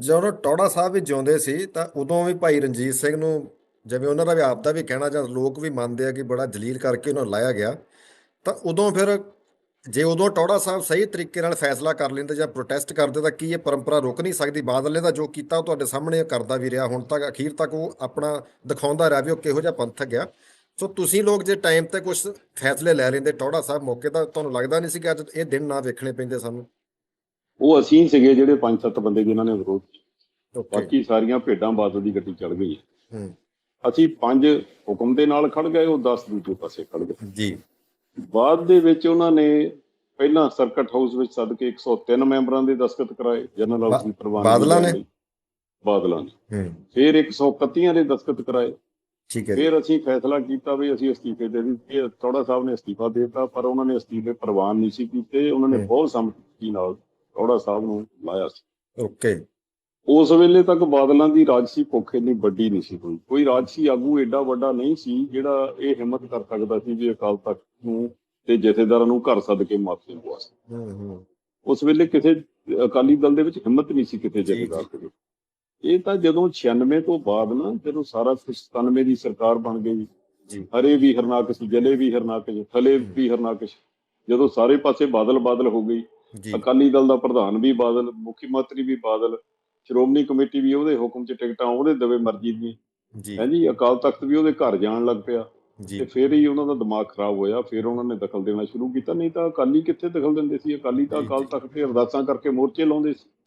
ਜਦੋਂ ਟੌੜਾ ਸਾਹਿਬ ਵੀ ਜਿਉਂਦੇ ਸੀ, ਤਾਂ ਉਦੋਂ ਵੀ ਭਾਈ ਰਣਜੀਤ ਸਿੰਘ ਨੂੰ ਜਿਵੇਂ ਉਹਨਾਂ ਦਾ ਵੀ ਆਪ ਦਾ ਵੀ ਕਹਿਣਾ ਜਾਂ ਲੋਕ ਵੀ ਮੰਨਦੇ ਆ ਕਿ ਬੜਾ ਜਲੀਲ ਕਰਕੇ ਉਹਨਾਂ ਨੂੰ ਲਾਇਆ ਗਿਆ, ਤਾਂ ਉਦੋਂ ਫਿਰ ਜੇ ਉਦੋਂ ਟੌੜਾ ਸਾਹਿਬ ਸਹੀ ਤਰੀਕੇ ਨਾਲ ਫੈਸਲਾ ਕਰ ਲੈਂਦੇ ਜਾਂ ਪ੍ਰੋਟੈਸਟ ਕਰਦੇ, ਤਾਂ ਕੀ ਇਹ ਪਰੰਪਰਾ ਰੁਕ ਨਹੀਂ ਸਕਦੀ? ਬਾਦਲ ਦਾ ਜੋ ਕੀਤਾ ਉਹ ਤੁਹਾਡੇ ਸਾਹਮਣੇ ਕਰਦਾ ਵੀ ਰਿਹਾ, ਹੁਣ ਤੱਕ ਅਖੀਰ ਤੱਕ ਉਹ ਆਪਣਾ ਦਿਖਾਉਂਦਾ ਰਿਹਾ ਵੀ ਉਹ ਕਿਹੋ ਜਿਹਾ ਪੰਥਕ ਗਿਆ। ਸੋ ਤੁਸੀਂ ਲੋਕ ਜੇ ਟਾਈਮ ਤੇ ਕੁਝ ਫੈਸਲੇ ਲੈ ਲੈਂਦੇ ਟੌੜਾ ਸਾਹਿਬ ਮੌਕੇ, ਤਾਂ ਤੁਹਾਨੂੰ ਲੱਗਦਾ ਨਹੀਂ ਸੀ ਕਿ ਅੱਜ ਇਹ ਦਿਨ ਨਾ ਵੇਖਣੇ ਪੈਂਦੇ ਸਾਨੂੰ? ਉਹ ਅਸੀਂ ਸੀਗੇ ਜਿਹੜੇ ਪੰਜ ਸੱਤ ਬੰਦੇ ਜਿਨ੍ਹਾਂ ਨੇ ਵਿਰੋਧ ਕੀਤਾ। ਬਾਕੀ ਸਾਰੀਆਂ ਭੇਡਾਂ ਬਾਦਲ ਦੀ ਗੱਡੀ ਚੜ ਗਈ ਹੂੰ। ਅਸੀਂ ਪੰਜ ਹੁਕਮ ਦੇ ਨਾਲ ਖੜ ਗਏ ਉਹ 10 ਦੂਜੇ ਪਾਸੇ ਖੜ ਗਏ। ਜੀ। ਬਾਅਦ ਦੇ ਵਿੱਚ ਉਹਨਾਂ ਨੇ ਪਹਿਲਾਂ ਸਰਕਟ ਹਾਊਸ ਵਿੱਚ ਸੱਦ ਕੇ 103 ਮੈਂਬਰਾਂ ਦੇ ਦਸਖਤ ਕਰਾਏ ਜਨਰਲ ਹਾਊਸ ਦੀ ਪ੍ਰਵਾਨਗੀ ਬਾਦਲਾਂ ਨੇ? ਬਾਦਲਾਂ ਨੇ। ਹੂੰ। ਫਿਰ 131 ਦੇ ਦਸਖਤ ਕਰਾਏ। ਠੀਕ ਹੈ ਫਿਰ ਅਸੀਂ ਫੈਸਲਾ ਕੀਤਾ ਵੀ ਅਸੀਂ ਅਸਤੀਫੇ ਦੇ ਦਿੱਤੇ। ਥੋੜਾ ਸਾਹਿਬ ਨੇ ਅਸਤੀਫਾ ਦੇ ਦਿੱਤਾ ਪਰ ਉਹਨਾਂ ਨੇ ਅਸਤੀਫੇ ਪ੍ਰਵਾਨ ਨਹੀਂ ਸੀ ਕੀਤੇ। ਉਹਨਾਂ ਨੇ। ਬਹੁਤ ਸੰਮਤੀ ਨਾਲ ਥੋੜਾ ਸਾਹਿਬ ਨੂੰ ਲਾਇਆ ਸੀ। ਓਕੇ। ਉਸ ਵੇਲੇ ਤੱਕ ਬਾਦਲਾਂ ਦੀ ਰਾਜਸੀ ਭੁੱਖ ਇੰਨੀ ਵੱਡੀ ਨਹੀਂ ਸੀ ਹੋਈ ਕੋਈ ਰਾਜਸੀ ਆਗੂ ਐਡਾ ਵੱਡਾ ਨਹੀਂ ਸੀ ਜਿਹੜਾ ਇਹ ਹਿੰਮਤ ਕਰ ਸਕਦਾ ਸੀ ਵੀ ਅਕਾਲ ਤਖਤ ਨੂੰ ਤੇ ਜਥੇਦਾਰਾਂ ਨੂੰ ਘਰ ਸੱਦ ਕੇ ਮਾਫੀ ਮੰਗਵਾ ਸਕੇ ਹੂੰ ਹੂੰ। ਉਸ ਵੇਲੇ ਕਿਸੇ ਅਕਾਲੀ ਦਲ ਦੇ ਵਿੱਚ ਹਿੰਮਤ ਨਹੀਂ ਸੀ ਜੀ, ਜਥੇਦਾਰ ਦੇ। ਇਹ ਤਾਂ ਜਦੋਂ 96 ਤੋਂ ਬਾਅਦ ਨਾ ਜਦੋਂ ਸਾਰਾ ਕੁਛ 97 ਦੀ ਸਰਕਾਰ ਬਣ ਗਈ ਜੀ। ਹਰੇ ਵੀ ਹਰਨਾਕਸ਼ ਜਲੇ ਵੀ ਹਰਨਾਕਸ਼ ਥਲੇ ਵੀ ਹਰਨਾਕਸ਼ ਜਦੋਂ ਸਾਰੇ ਪਾਸੇ ਬਾਦਲ ਬਾਦਲ ਹੋ ਗਈ ਅਕਾਲੀ ਦਲ ਦਾ ਪ੍ਰਧਾਨ ਵੀ ਬਾਦਲ ਮੁੱਖ ਮੰਤਰੀ ਵੀ ਬਾਦਲ ਸ਼੍ਰੋਮਣੀ ਕਮੇਟੀ ਵੀ ਉਹਦੇ ਹੁਕਮ 'ਚ ਟਿਕਟਾਂ ਉਹਦੇ ਦਵੇ ਮਰਜ਼ੀ ਦੀ ਜੀ। ਹੈ ਜੀ ਅਕਾਲ ਤਖਤ ਵੀ ਉਹਦੇ ਘਰ ਜਾਣ ਲੱਗ ਪਿਆ। ਤੇ ਫਿਰ ਹੀ ਉਹਨਾਂ ਦਾ ਦਿਮਾਗ ਖਰਾਬ ਹੋਇਆ ਫਿਰ ਉਹਨਾਂ ਨੇ ਦਖਲ ਦੇਣਾ ਸ਼ੁਰੂ ਕੀਤਾ ਨਹੀਂ ਤਾਂ ਅਕਾਲੀ ਕਿੱਥੇ ਦਖਲ ਦਿੰਦੇ ਸੀ? ਅਕਾਲੀ ਤਾਂ ਅਕਾਲ। ਤਖਤ ਤੇ ਅਰਦਾਸਾਂ ਕਰਕੇ ਮੋਰਚੇ ਲਾਉਂਦੇ ਸੀ।